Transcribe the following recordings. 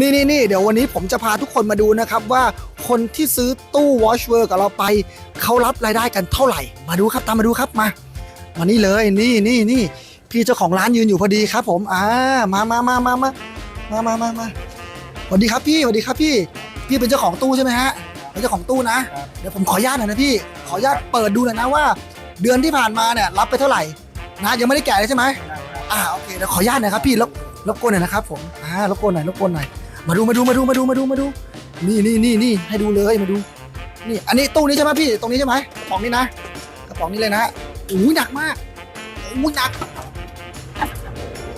นี่นี่นี่เดี๋ยววันนี้ผมจะพาทุกคนมาดูนะครับว่าคนที่ซื้อตู้ Watch World กับเราไป เขารับรายได้กันเท่าไหร่ มาดูครับตามมาดูครับมามานี่เลยนี่นี่นี่พี่เจ้าของร้านยืนอยู่พอดีครับ ผมอ่ามามามามามามามามามาสวัสดีครับพี่สวัสดีครับพี่ พี่เป็นเจ้าของตู้ใช่ไหมฮะเป็นเจ้าของตู้นะ เดี๋ยวผมขออนุญาตหน่อยนะพี่ ขออนุญาตเปิดดูหน่อยนะว่า เดือนที่ผ่านมาเนี่ยรับไปเท่าไหร่นะยังไม่ได้แกะเลยใช่ไหมอ่าโอเคเดี๋ยวขออนุญาตหน่อยครับพี่รบรบกวนหน่อยนะครับผมอ่ารบกวนหน่อยรบกวนหน่อย มาดูมาดูมาดูมาดูมาดูมาดู นี่นี่นี่นี่ให้ดูเลยมาดู นี่ อันนี้ตู้นี้ใช่ไหมพี่ ตรงนี้ใช่ไหมกระป๋องนี้นะ กระป๋องนี้เลยนะอู้ยหนักมากอู้ยหนัก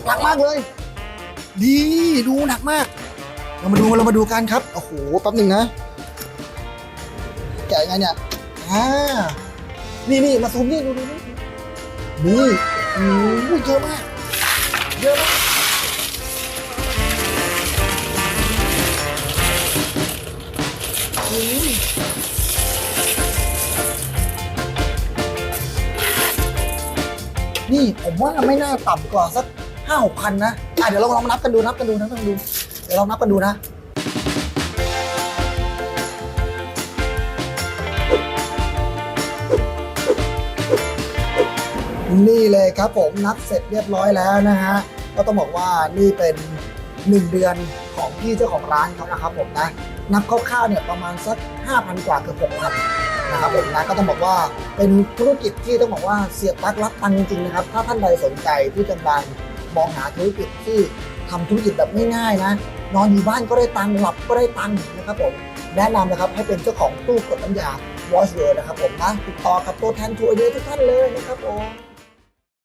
หนักมากเลย ดีดูหนักมาก เรามาดูเรามาดูกันครับ โอ้โห แป๊บหนึ่งนะ แกะยังไงเนี่ย อ่า นี่นี่มาซูมนี่ดูดูนี่นี่โอ้โหเยอะมาก เยอะมาก นี่ผมว่าไม่น่าต่ำกว่าสักห้าหกพันนะอะเดี๋ยวเราลองนับกันดูนับกันดูนับกันดู เดี๋ยวเรานับกันดูนะนี่เลยครับผมนับเสร็จเรียบร้อยแล้วนะฮะก็ต้องบอกว่านี่เป็นหนึ่งเดือนของพี่เจ้าของร้านเขานะครับผมนะนับคร่าวๆเนี่ยประมาณสัก 5,000 กว่าเกือบ6,000 นะครับผมนะก็ต้องบอกว่าเป็นธุรกิจที่ต้องบอกว่าเสียบปลั๊กรับตังจริงๆนะครับ ถ้าท่านใดสนใจที่กำลังมองหาธุรกิจที่ทำธุรกิจแบบง่ายๆนะ นอนอยู่บ้านก็ได้ตังค์หลับก็ได้ตังค์นะครับผมแนะนำนะครับให้เป็นเจ้าของตู้กดน้ำยาวอชเวอร์นะครับผมนะติดต่อกับตัวแทนทัวร์เยอะทุกท่านเลยนะครับผม